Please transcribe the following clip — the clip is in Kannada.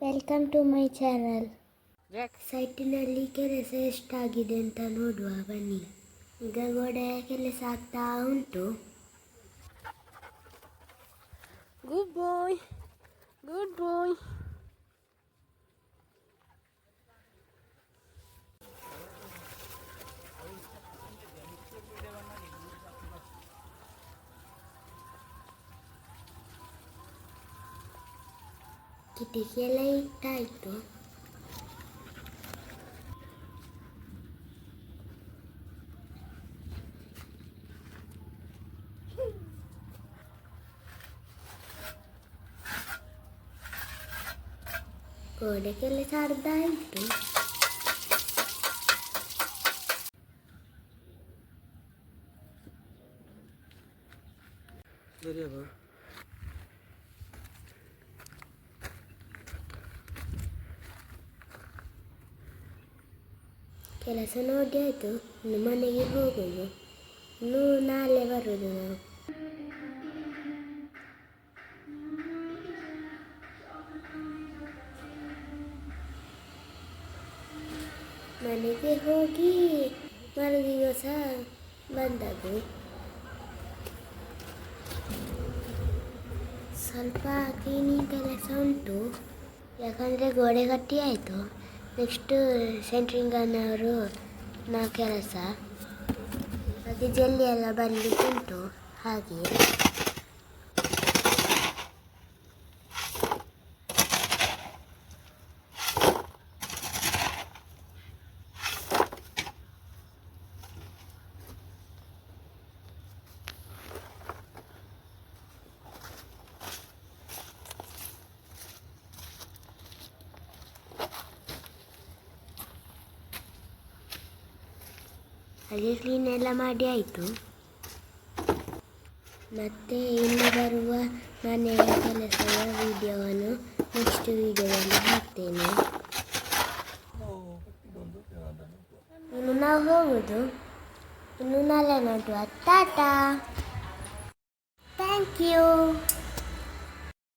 ವೆಲ್ಕಮ್ ಟು ಮೈ ಚಾನಲ್ ಸೈಟಿನಲ್ಲಿ ಕೆಲಸ ಎಷ್ಟಾಗಿದೆ ಅಂತ ನೋಡುವ ಬನ್ನಿ. ಈಗ ಗೋಡೆಯ ಕೆಲಸ ಆಗ್ತಾ ಉಂಟು. ಗುಡ್ ಬಾಯ್ ಗುಡ್ ಬಾಯ್ ಕಿಟಕಿ ಎಲ್ಲ ಇಟ್ಟಾಯಿತು ಗೋಡೆ ಕೆಲಸ ಅರ್ಧ ಆಯಿತು ಕೆಲಸ ನೋಡಿ ಆಯಿತು, ಇನ್ನು ಮನೆಗೆ ಹೋಗೋದು. ಇನ್ನು ನಾಳೆ ಬರೋದು ನಾವು. ಮನೆಗೆ ಹೋಗಿ ಮರುದಿವಸ ಬಂದದ್ದು. ಸ್ವಲ್ಪ ಕ್ಲೀನಿಂಗ್ ಕೆಲಸ ಉಂಟು. ಯಾಕಂದರೆ ಗೋಡೆ ಗಟ್ಟಿ ಆಯಿತು. ನೆಕ್ಸ್ಟು ಸೆಂಟ್ರಿಂಗನವರು ನಾ ಕೆಲಸ. ಅದು ಜಲ್ಲಿ ಎಲ್ಲ ಬರಲಿಕ್ಕೆ ಉಂಟು ಹಾಗೆ. ಹಾಗೆ ಕ್ಲೀನ್ ಎಲ್ಲ ಮಾಡಿ ಆಯಿತು. ಮತ್ತೆ ಇನ್ನು ಬರುವ ಮನೆಯ ಕೆಲಸದ ವಿಡಿಯೋವನ್ನು ನೆಕ್ಸ್ಟ್ ವಿಡಿಯೋದಲ್ಲಿ ಹಾಕ್ತೇನೆ. ಇನ್ನು ನಾವು ಹೋಗುದು. ಇನ್ನು ನಾಳೆ ನೋಡುವ. ಟಾಟಾ. Thank you